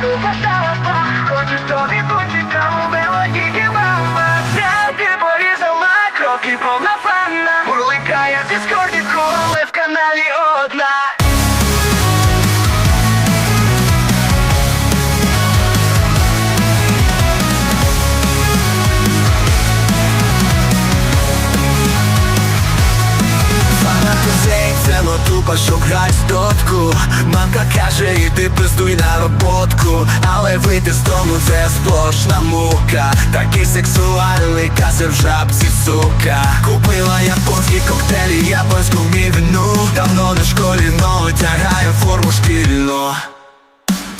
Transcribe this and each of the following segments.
тупо шалапа Хочу собі кунчика у мелодії мама Стрелки порізала, кроки повна фанна Бурликає в дискорді, але в каналі одна Фанати цей це ну тупо, що дотку Мамка каже, іди пиздуй на роботку Але вийти з дому це сплошна мука Такий сексуальний касе в жабці, сука. Купила японські коктейлі, японську мівіну Давно на школі, но тягаю форму шкільну.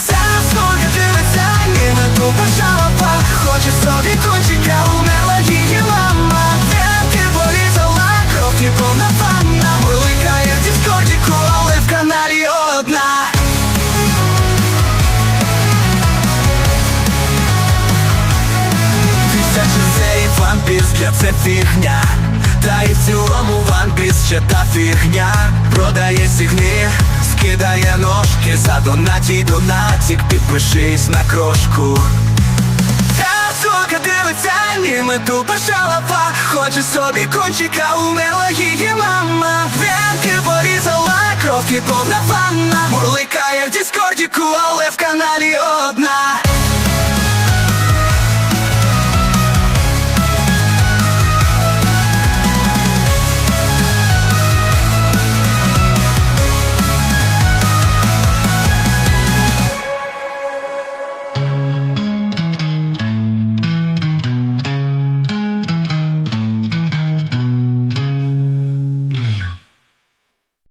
Ця сука дивиться, ні на тупо шалапа Хоче собі кончика у мелодії мама. Венки порізала, кровки повна панна Виликає в дискотіку, для це фігня. Та і в цілому ванпіс ще та фігня. Продає сігні, скидає ножки За донаті донатік, підпишись на крошку. Німи тупо шалапа Хоче собі кончика у мелодії мама. Венки порізала, кровки повна панна Мурликає в дискордіку, але в каналі одна